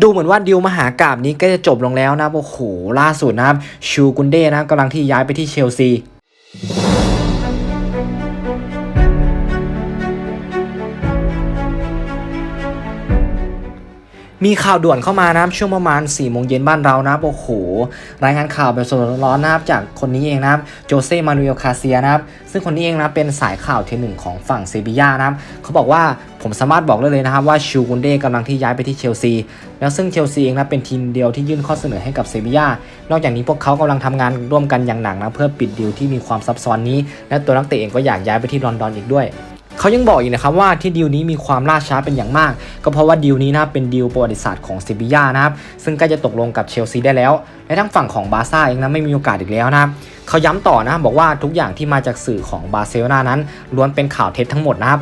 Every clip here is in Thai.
ดูเหมือนว่าดิวมหากราบนี้ก็จะจบลงแล้วนะโอ้โหล่าสุดนะครับชูกุนเด้นะกำลังที่ย้ายไปที่เชลซี มีข่าวด่วนเข้ามานะครับช่วงประมาณ4ี่โมงเย็นบ้านเรานะครับโอ้โหรายงานข่าวแบบสดร้อนนะครับจากคนนี้เองนะครับโจเซ่มานูเอลคาเซียนะครับซึ่งคนนี้เองนะเป็นสายข่าวทีหนึ่งของฝั่งเซบีย่านะครับเขาบอกว่าผมสามารถบอกได้เลยนะครับว่าชูกุนเด้กำลังที่ย้ายไปที่เชลซีแล้วซึ่งเชลซีเองนะเป็นทีมเดียวที่ยื่นข้อเสนอให้กับเซบีย่านอกจากนี้พวกเขากำลังทำงานร่วมกันอย่างหนักนะเพื่อปิดดีลที่มีความซับซ้อนนี้ และตัวนักเตะเองก็อยากย้ายไปที่ลอนดอนอีกด้วย เขายังบอกอีกนะครับว่าที่ดีลนี้มีความล่าช้าเป็นอย่างมาก ก็เพราะว่าดีลนี้นะเป็นดีลประวัติศาสตร์ของเซบีย่านะครับซึ่งใกล้จะตกลงกับเชลซีได้แล้ว และทั้งฝั่งของบาร์ซ่าเองนะไม่มีโอกาสอีกแล้วนะครับเขาย้ำต่อนะบอกว่าทุกอย่างที่มาจากสื่อของบาร์เซโลนานั้นล้วนเป็นข่าวเท็จทั้งหมดนะครับ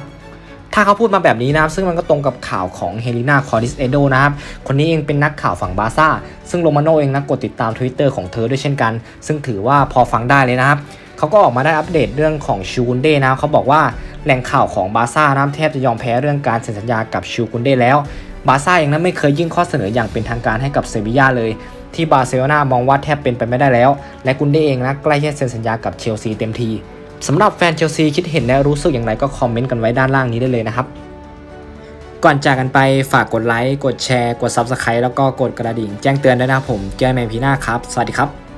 ถ้าเขาพูดมาแบบนี้นะครับ ซึ่งมันก็ตรงกับข่าวของเฮลินาคอร์ดิสเอโดนะครับ คนนี้เองเป็นนักข่าวฝั่งบาร์ซ่า ซึ่งโรมาโนเองนะกดติดตาม Twitter ของเธอด้วยเช่นกัน ซึ่งถือว่าพอฟังได้เลยนะครับ เขาก็ออกมาได้อัปเดตเรื่องของชูกุนเด้นะเขาบอกว่าแหล่งข่าวของบาร์ซ่านะแทบจะยอมแพ้เรื่องการเซ็นสัญญากับชูกุนเด้แล้ว บาร์ซ่าเองนั้นไม่เคยยื่นข้อเสนออย่างเป็นทางการให้กับเซบีย่าเลย ที่บาร์เซโลนามองว่าแทบเป็นไปไม่ได้แล้ว และกุนเด้เองนะใกล้จะเซ็นสัญญากับเชลซีเต็มทีสำหรับแฟนเชลซีคิดเห็นและรู้สึกอย่างไรก็คอมเมนต์กันไว้ด้านล่างนี้ได้เลยนะครับก่อนจากกันไปฝากกดไลค์ กดแชร์ กด Subscribe แล้วก็กดกระดิ่งแจ้งเตือนด้วยนะผมเจอกันใหม่พีหน้าครับ สวัสดีครับ